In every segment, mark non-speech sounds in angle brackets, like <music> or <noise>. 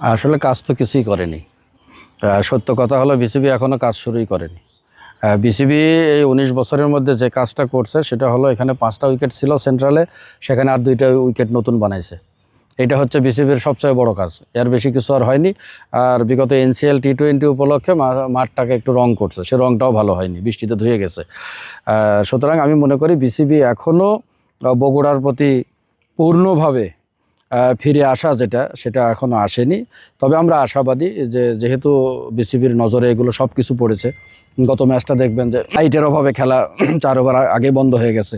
আসলে কাজ তো কিছুই করেনি। সত্য কথা হলো বিসিবি এখনও কাজ শুরুই করেনি। বিসিবি এই উনিশ বছরের মধ্যে যে কাজটা করছে, সেটা হলো এখানে পাঁচটা উইকেট ছিল সেন্ট্রালে, সেখানে আর দুইটা উইকেট নতুন বানাইছে। এটা হচ্ছে বিসিবির সবচেয়ে বড় কাজ। এর বেশি কিছু আর হয়নি। আর বিগত এনসিএল টি টোয়েন্টি উপলক্ষে মাঠটাকে একটু রং করছে। সে রংটাও ভালো হয়নি, বৃষ্টিতে ধুয়ে গেছে। সুতরাং আমি মনে করি বিসিবি এখনও বগুড়ার প্রতি পূর্ণভাবে ফিরে আসা যেটা, সেটা এখনও আসেনি। তবে আমরা আশাবাদী যে, যেহেতু বিসিবির নজরে এগুলো সব কিছু পড়েছে, গত ম্যাচটা দেখবেন যে লাইটের অভাবে খেলা <clears throat> চার ওভার আগে বন্ধ হয়ে গেছে।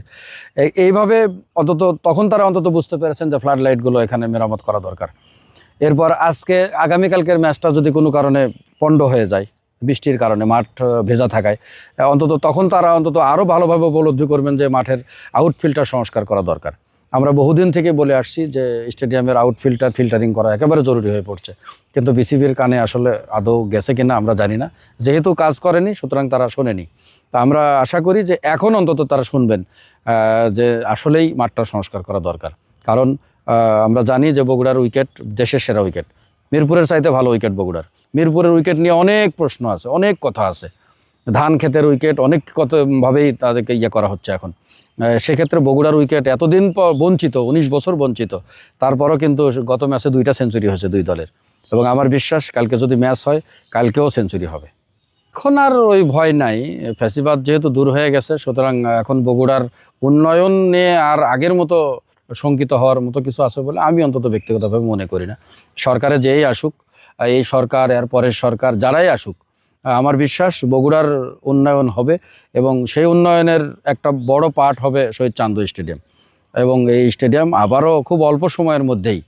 এইভাবে অন্তত, তখন তারা অন্তত বুঝতে পেরেছেন যে ফ্লাড লাইটগুলো এখানে মেরামত করা দরকার। এরপর আজকে, আগামীকালকের ম্যাচটা যদি কোনো কারণে পণ্ড হয়ে যায়, বৃষ্টির কারণে, মাঠ ভেজা থাকায়, অন্তত তখন তারা অন্তত আরও ভালোভাবে উপলব্ধি করবেন যে, মাঠের আউটফিল্ডটা সংস্কার করা দরকার। আমরা বহুদিন থেকে বলে আসছি যে স্টেডিয়ামের আউটফিল্টার ফিল্টারিং করা একেবারে জরুরি হয়ে পড়ছে। কিন্তু বিসিবির কানে আসলে আদৌ গেছে কিনা আমরা জানি না। যেহেতু কাজ করেনি, সুতরাং তারা শোনেনি। তা আমরা আশা করি যে এখন অন্তত তারা শুনবেন যে আসলেই মাঠটা সংস্কার করা দরকার। কারণ আমরা জানি যে বগুড়ার উইকেট দেশের সেরা উইকেট। মিরপুরের চাইতে ভালো উইকেট বগুড়ার। মিরপুরের উইকেট নিয়ে অনেক প্রশ্ন আছে, অনেক কথা আছে। ধান ক্ষেতের উইকেট অনেক কতভাবেই তাদেরকে ইয়ে করা হচ্ছে এখন। সেক্ষেত্রে বগুড়ার উইকেট এতদিন বঞ্চিত, উনিশ বছর বঞ্চিত, তারপরও কিন্তু গত ম্যাচে দুইটা সেঞ্চুরি হয়েছে দুই দলের। এবং আমার বিশ্বাস কালকে যদি ম্যাচ হয়, কালকেও সেঞ্চুরি হবে। এখন আর ওই ভয় নাই। ফ্যাসিবাদ যেহেতু দূর হয়ে গেছে, সুতরাং এখন বগুড়ার উন্নয়ন নিয়ে আর আগের মতো শঙ্কিত হওয়ার মতো কিছু আছে বলে আমি অন্তত ব্যক্তিগতভাবে মনে করি না। সরকারে যেই আসুক, এই সরকার, এর পরের সরকার, যারাই আসুক আমার বিশ্বাস বগুড়ার উন্নয়ন হবে এবং সেই উন্নয়নের একটা বড় পার্ট হবে শহীদ চান্দু স্টেডিয়াম। এবং এই স্টেডিয়াম আবারও খুব অল্প সময়ের মধ্যেই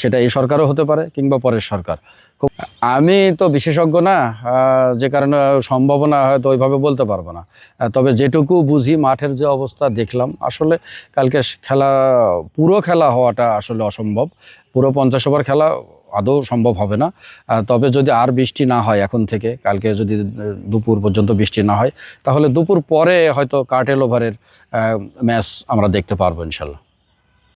সেটা এই সরকারও হতে পারে কিংবা পরের সরকার। খুব আমি তো বিশেষজ্ঞ না যে কারণে সম্ভাবনা হয়তো ওইভাবে বলতে পারব না। তবে যেটুকু বুঝি মাঠের যে অবস্থা দেখলাম, আসলে কালকে খেলা পুরো খেলা হওয়াটা আসলে অসম্ভব। পুরো পঞ্চাশ ওভার খেলা আদৌ সম্ভব হবে না। তবে যদি আর বৃষ্টি না হয় এখন থেকে, কালকে যদি দুপুর পর্যন্ত বৃষ্টি না হয়, তাহলে দুপুর পরে হয়তো কার্টেল ওভারের ম্যাচ আমরা দেখতে পারব ইনশাল্লাহ।